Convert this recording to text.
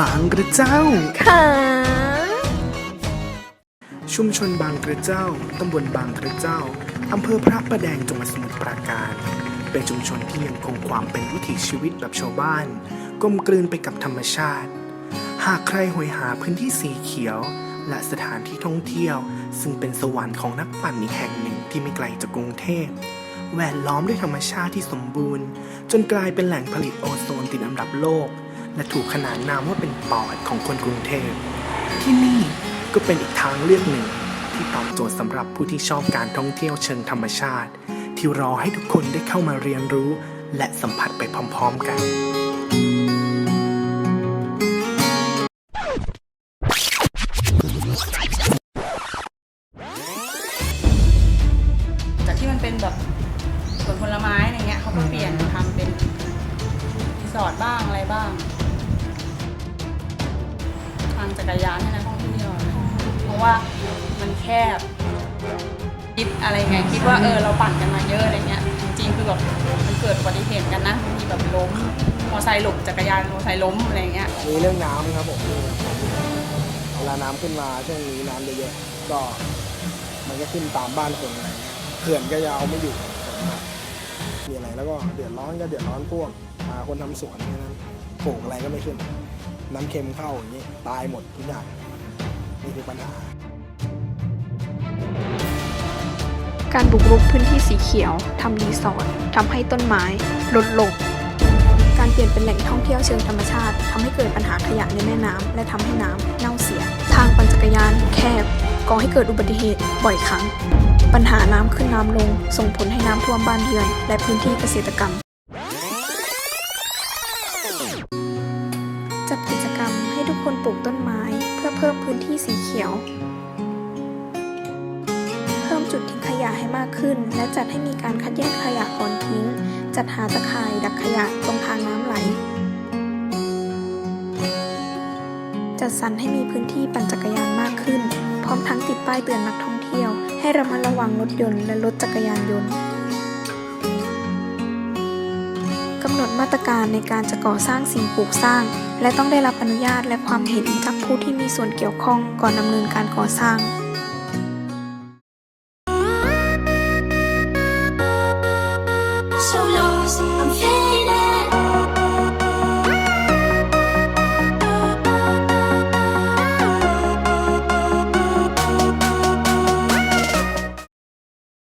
บางกระเจ้า ค่ะ ชุมชนบางกระเจ้า ตำบลบางกระเจ้า อำเภอพระประแดงจังหวัดสมุทรปราการ เป็นชุมชนที่ยังคงความเป็นวิถีชีวิตแบบชาวบ้าน กลมกลืนไปกับธรรมชาติ หากใครหวยหาพื้นที่สีเขียว และสถานที่ท่องเที่ยว ซึ่งเป็นสวรรค์ของนักปั่นอีกแห่งหนึ่งที่ไม่ไกลจากกรุงเทพแวดล้อมด้วยธรรมชาติที่สมบูรณ์ จนกลายเป็นแหล่งผลิตโอโซนติดอันดับโลก และถูกขนานนามว่าเป็นปอดของคนกรุงเทพ ที่นี่ก็เป็นอีกทางเลือกหนึ่ง ที่ตอบโจทย์สำหรับผู้ที่ชอบการท่องเที่ยวเชิงธรรมชาติ ที่รอให้ทุกคนได้เข้ามาเรียนรู้ และสัมผัสไปพร้อมๆกัน จากที่มันเป็นแบบสวนผลไม้อะไรเงี้ยเขาก็เปลี่ยนทำเป็นรีสอร์ทบ้างอะไรบ้างทางจั กรยานให้นักท่องเที่ยวเพราะว่ามันแคบคิดอะไรไงคิดว่าเออเราปั่นกันมาเยอะอะไรเงี้ยจริงๆคือแบบมันเกิดอุบัติเหตุกันนะบางทีแบบล้มมอไซค์หลบจักรยานมอไซค์ล้มอะไรเงี้ยมีเรื่องน้ำครับผมเวลาน้ำขึ้นมาช่วงนี้น้ำเยอะๆก็มันก็ขึ้นตามบ้านคนอะไรเงี้ยเขื่อนก็ยาวไม่อยู่มีอะไรแล้วก็เดือดร้อนก็เดือดร้อนพวกคนทำสวนแค่นั้นปลูกอะไรก็ไม่ขึ้น น้ำเค็มเข้าอย่างนี้ตายหมดทุกอย่างนี่คือปัญหา การบุกรุกพื้นที่สีเขียวทำรีสอร์ททำให้ต้นไม้ลดลงการเปลี่ยนเป็นแหล่งท่องเที่ยวเชิงธรรมชาติทำให้เกิดปัญหาขยะในแม่น้ำและทำให้น้ำเน่าเสีย ทางปั่นจักรยานแคบก่อให้เกิดอุบัติเหตุบ่อยครั้ง ปัญหาน้ำขึ้นน้ำลง ส่งผลให้น้ำท่วมบ้านเรือน และพื้นที่เกษตรกรรม ให้ทุกคนปลูกต้นไม้ เพื่อเพิ่มพื้นที่สีเขียว เพิ่มจุดทิ้งขยะให้มากขึ้น และจัดให้มีการคัดแยกขยะก่อนทิ้ง จัดหาตะข่ายดักขยะตรงทางน้ำไหล จัดสรรให้มีพื้นที่ปั่นจักรยานมากขึ้น พร้อมทั้งติดป้ายเตือนนักท่องเที่ยว ให้ระมัดระวังรถยนต์และรถจักรยานยนต์กำหนดมาตรการในการจะก่อสร้างสิ่งปลูกสร้าง และต้องได้รับอนุญาตและความเห็นจากผู้ที่มีส่วนเกี่ยวข้องก่อนดำเนินการก่อสร้าง